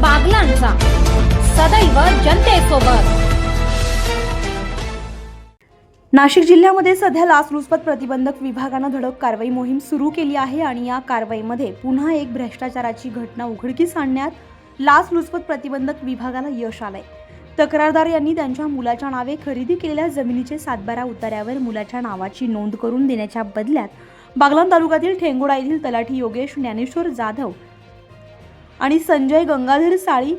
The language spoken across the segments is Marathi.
बागलांचा. सदैव जनतेसोबत. नाशिक जिल्ह्यामध्ये सध्या लाचलुचपत प्रतिबंधक विभागानं धडक कारवाई मोहीम सुरू केली आहे आणि या कारवाईमध्ये पुन्हा एक भ्रष्टाचाराची घटना उघडकीस आणण्यात लाचलुचपत प्रतिबंधक विभागाला यश आलंय. तक्रारदार यांनी त्यांच्या मुलाच्या नावे खरेदी केलेल्या जमिनीचे सातबारा उतार्यावर मुलाच्या नावाची नोंद करून देण्याच्या बदल्यात बागलान तालुक्यातील ठेंगोडा येथील तलाठी योगेश ज्ञानेश्वर जाधव आणि संजय गंगाधर साळी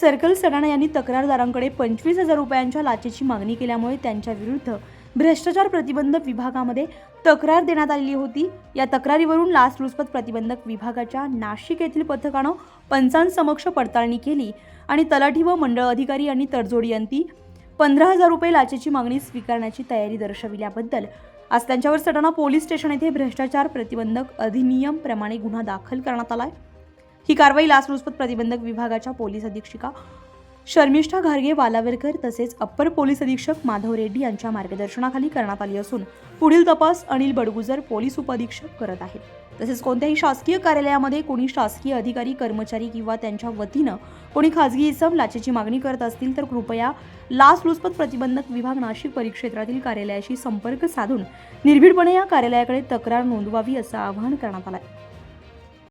सर्कल सडाणा यांनी तक्रारदारांकडे पंचवीस हजार रुपयांच्या लाचेची मागणी केल्यामुळे त्यांच्या विरुद्ध भ्रष्टाचार प्रतिबंधक विभागामध्ये तक्रार देण्यात आलेली होती. या तक्रारीवरून लाचलुचपत प्रतिबंधक विभागाच्या नाशिक येथील पथकानं पंचांसमक्ष पडताळणी केली आणि तलाठी व मंडळ अधिकारी यांनी तडजोडी अंती पंधरा हजार रुपये लाचेची मागणी स्वीकारण्याची तयारी दर्शविल्याबद्दल. आज त्यांच्यावर सटाणा पोलीस स्टेशन येथे भ्रष्टाचार प्रतिबंधक अधिनियम प्रमाणे गुन्हा दाखल करण्यात आला आहे ही कारवाई लाचलुचपत प्रतिबंधक विभागाच्या पोलीस अधीक्षिका शर्मिष्ठा घारगे वालावरकर तसेच अप्पर पोलीस अधीक्षक माधव रेड्डी यांच्या मार्गदर्शनाखाली करण्यात आली असून पुढील तपास अनिल बडगुजर पोलीस उपअधीक्षक करत आहेत. तसेच कोणत्याही शासकीय कार्यालयामध्ये कोणी शासकीय अधिकारी कर्मचारी किंवा त्यांच्या वतीनं कोणी खाजगी इसम लाचेची मागणी करत असतील तर कृपया लाचलुचपत प्रतिबंधक विभाग नाशिक परिक्षेत्रातील कार्यालयाशी संपर्क साधून निर्भीडपणे या कार्यालयाकडे तक्रार नोंदवावी असं आवाहन करण्यात आलं